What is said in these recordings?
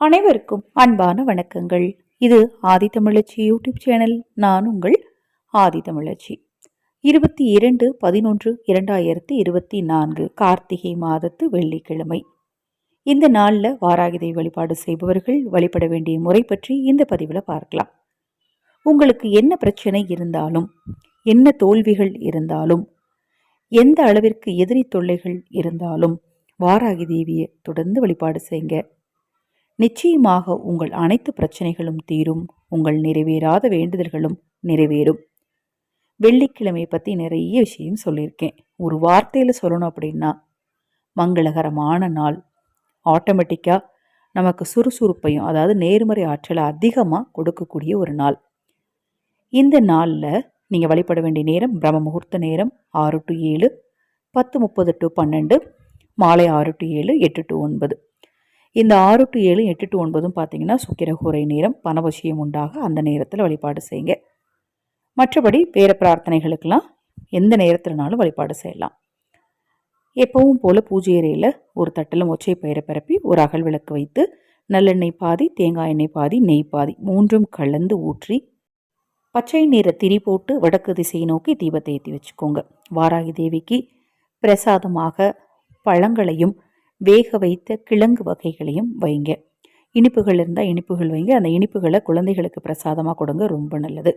அனைவருக்கும் அன்பான வணக்கங்கள். இது ஆதி தமிழச்சி யூடியூப் சேனல். நான் உங்கள் ஆதி தமிழச்சி. இருபத்தி இரண்டு பதினொன்று இரண்டாயிரத்தி இருபத்தி நான்கு கார்த்திகை மாதத்து வெள்ளிக்கிழமை. இந்த நாளில் வாராகிதை வழிபாடு செய்பவர்கள் வழிபட வேண்டிய முறை பற்றி இந்த பதிவில் பார்க்கலாம். உங்களுக்கு என்ன பிரச்சனை இருந்தாலும் என்ன தோல்விகள் இருந்தாலும் எந்த அளவிற்கு எதிரி தொல்லைகள் இருந்தாலும் வாராகி தேவியை தொடர்ந்து வழிபாடு செய்யுங்க நிச்சயமாக உங்கள் அனைத்து பிரச்சனைகளும் தீரும். உங்கள் நிறைவேறாத வேண்டுதல்களும் நிறைவேறும். வெள்ளிக்கிழமை பற்றி நிறைய விஷயம் சொல்லியிருக்கேன். ஒரு வார்த்தையில் சொல்லணும் அப்படின்னா மங்களகரமான நாள். ஆட்டோமேட்டிக்காக நமக்கு சுறுசுறுப்பையும் அதாவது நேர்மறை ஆற்றலை அதிகமாக கொடுக்கக்கூடிய ஒரு நாள். இந்த நாளில் நீங்கள் வழிபட வேண்டிய நேரம் பிரம்ம முகூர்த்த நேரம் ஆறு டு ஏழு பத்து முப்பது டு பன்னெண்டு மாலை ஆறு டு ஏழு எட்டு டு ஒன்பது. இந்த ஆறு டு ஏழு எட்டு டு ஒன்பதும் பார்த்தீங்கன்னா சுக்கிரகூரை நேரம் பணவசியம் உண்டாக அந்த நேரத்தில் வழிபாடு செய்யுங்க. மற்றபடி வேறு பிரார்த்தனைகளுக்கெல்லாம் எந்த நேரத்தில்னாலும் வழிபாடு செய்யலாம். எப்பவும் போல் பூஜை அறையில் ஒரு தட்டில் மொச்சை பயிரை பரப்பி ஒரு அகல் விளக்கு வைத்து நல்லெண்ணெய் பாதி தேங்காய் எண்ணெய் பாதி நெய் பாதி மூன்றும் கலந்து ஊற்றி பச்சை நிற திரி போட்டு வடக்கு திசையை நோக்கி தீபத்தை ஏற்றி வச்சுக்கோங்க. வாராகி தேவிக்கு பிரசாதமாக பழங்களையும் வேக வைத்த கிழங்கு வகைகளையும் வைங்க. இனிப்புகள் இருந்தால் இனிப்புகள் வைங்க. அந்த இனிப்புகளை குழந்தைகளுக்கு பிரசாதமாக கொடுங்க. ரொம்ப நல்லது.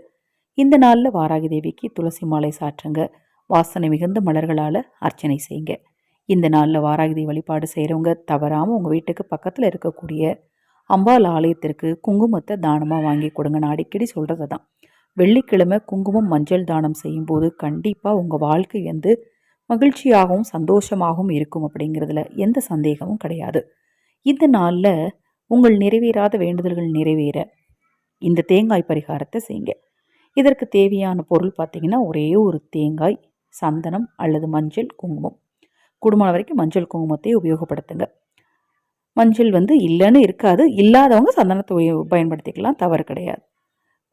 இந்த நாளில் வாராகி தேவிக்கு துளசி மாலை சாற்றுங்க. வாசனை மிகுந்த மலர்களால் அர்ச்சனை செய்யுங்க. இந்த நாளில் வாராகி வழிபாடு செய்கிறவங்க தவறாமல் உங்கள் வீட்டுக்கு பக்கத்தில் இருக்கக்கூடிய அம்பாள் ஆலயத்திற்கு குங்குமத்தை தானமாக வாங்கி கொடுங்க நான் அடிக்கடி சொல்கிறது தான் வெள்ளிக்கிழமை குங்குமம் மஞ்சள் தானம் செய்யும்போது கண்டிப்பாக உங்கள் வாழ்க்கை வந்து மகிழ்ச்சியாகவும் சந்தோஷமாகவும் இருக்கும் அப்படிங்கிறதுல எந்த சந்தேகமும் கிடையாது. இந்த நாளில் உங்கள் நிறைவேறாத வேண்டுதல்கள் நிறைவேற. இந்த தேங்காய் பரிகாரத்தை செய்யுங்க. இதற்கு தேவையான பொருள் பார்த்திங்கன்னா ஒரே ஒரு தேங்காய் சந்தனம் அல்லது மஞ்சள் குங்குமம். குடும்பம் வரைக்கும் மஞ்சள் குங்குமத்தை உபயோகப்படுத்துங்க. மஞ்சள் வந்து இல்லைன்னு இருக்காது. இல்லாதவங்க சந்தனத்தை பயன்படுத்திக்கலாம். தவறு கிடையாது.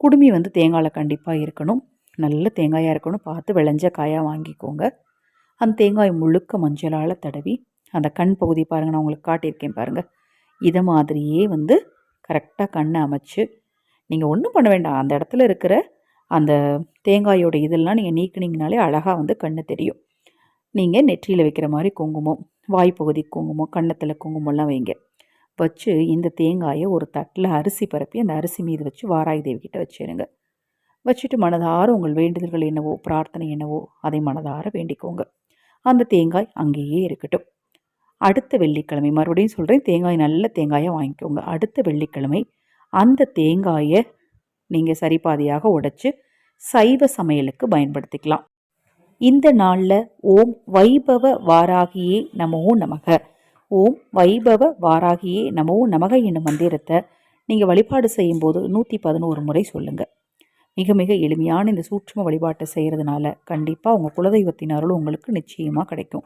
குடுமி வந்து தேங்காயில் கண்டிப்பாக இருக்கணும். நல்ல தேங்காயாக இருக்கணும். பார்த்து விளைஞ்ச காயாக வாங்கிக்கோங்க. அந்த தேங்காய் முழுக்க மஞ்சளால் தடவி அந்த கண் பகுதி பாருங்கள் நான் உங்களுக்கு காட்டியிருக்கேன் பாருங்கள் இதை மாதிரியே வந்து கரெக்டாக கண்ணை அமைச்சு நீங்கள் ஒன்றும் பண்ண வேண்டாம். அந்த இடத்துல இருக்கிற அந்த தேங்காயோட இதெல்லாம் நீங்கள் நீக்கினீங்கனாலே அழகாக வந்து கண்ணு தெரியும். நீங்கள் நெற்றியில் வைக்கிற மாதிரி குங்குமம் வாய்ப்பகுதி குங்குமம் கண்ணத்தில் குங்குமம்லாம் வைங்க. வச்சு இந்த தேங்காயை ஒரு தட்டில் அரிசி பரப்பி அந்த அரிசி மீது வச்சு வாராய் தேவிக்கிட்ட கிட்ட வச்சுருங்க. வச்சுட்டு மனதார உங்கள் வேண்டுதல்கள் என்னவோ பிரார்த்தனை என்னவோ அதை மனதார வேண்டிக்கோங்க. அந்த தேங்காய் அங்கேயே இருக்கட்டும். அடுத்த வெள்ளிக்கிழமை மறுபடியும் சொல்கிறேன் தேங்காய் நல்ல தேங்காயை வாங்கிக்கோங்க. அடுத்த வெள்ளிக்கிழமை அந்த தேங்காயை நீங்கள் சரிபாதியாக உடைச்சு சைவ சமையலுக்கு பயன்படுத்திக்கலாம். இந்த நாளில் ஓம் வைபவ வாராகியே நமோ நமக. ஓம் வைபவ வாராகியே நமோ நமக என்னும் மந்திரத்தை நீங்கள் வழிபாடு செய்யும்போது நூற்றி பதினோரு முறை சொல்லுங்கள் மிக மிக எளிமையான இந்த சூட்சம வழிபாட்டை செய்கிறதுனால கண்டிப்பாக உங்கள் குலதெய்வத்தின் அருள் உங்களுக்கு நிச்சயமாக கிடைக்கும்.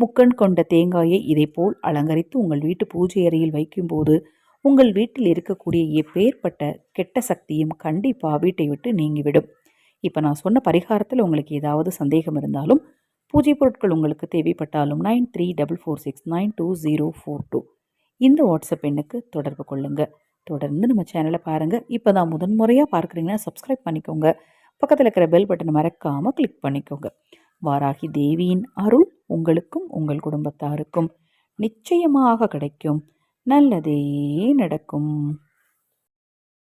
முக்கண் கொண்ட தேங்காயை இதைப்போல் அலங்கரித்து உங்கள் வீட்டு பூஜை அறையில் வைக்கும்போது உங்கள் வீட்டில் இருக்கக்கூடிய எப்பேற்பட்ட கெட்ட சக்தியும் கண்டிப்பாக வீட்டை விட்டு நீங்கிவிடும். இப்போ நான் சொன்ன பரிகாரத்தில் உங்களுக்கு ஏதாவது சந்தேகம் இருந்தாலும் பூஜை பொருட்கள் உங்களுக்கு தேவைப்பட்டாலும் nine three double four six nine two zero four two. இந்த வாட்ஸ்அப் எண்ணுக்கு தொடர்பு கொள்ளுங்கள் தொடர்ந்து நம்ம சேனலை பாருங்கள் இப்போ தான் முதன் முறையாக பார்க்குறீங்கன்னா சப்ஸ்கிரைப் பண்ணிக்கோங்க. பக்கத்தில் இருக்கிற பெல் பட்டனை மறக்காமல் கிளிக் பண்ணிக்கோங்க. வாராகி தேவியின் அருள் உங்களுக்கும் உங்கள் குடும்பத்தாருக்கும் நிச்சயமாக கிடைக்கும். நல்லதே நடக்கும்.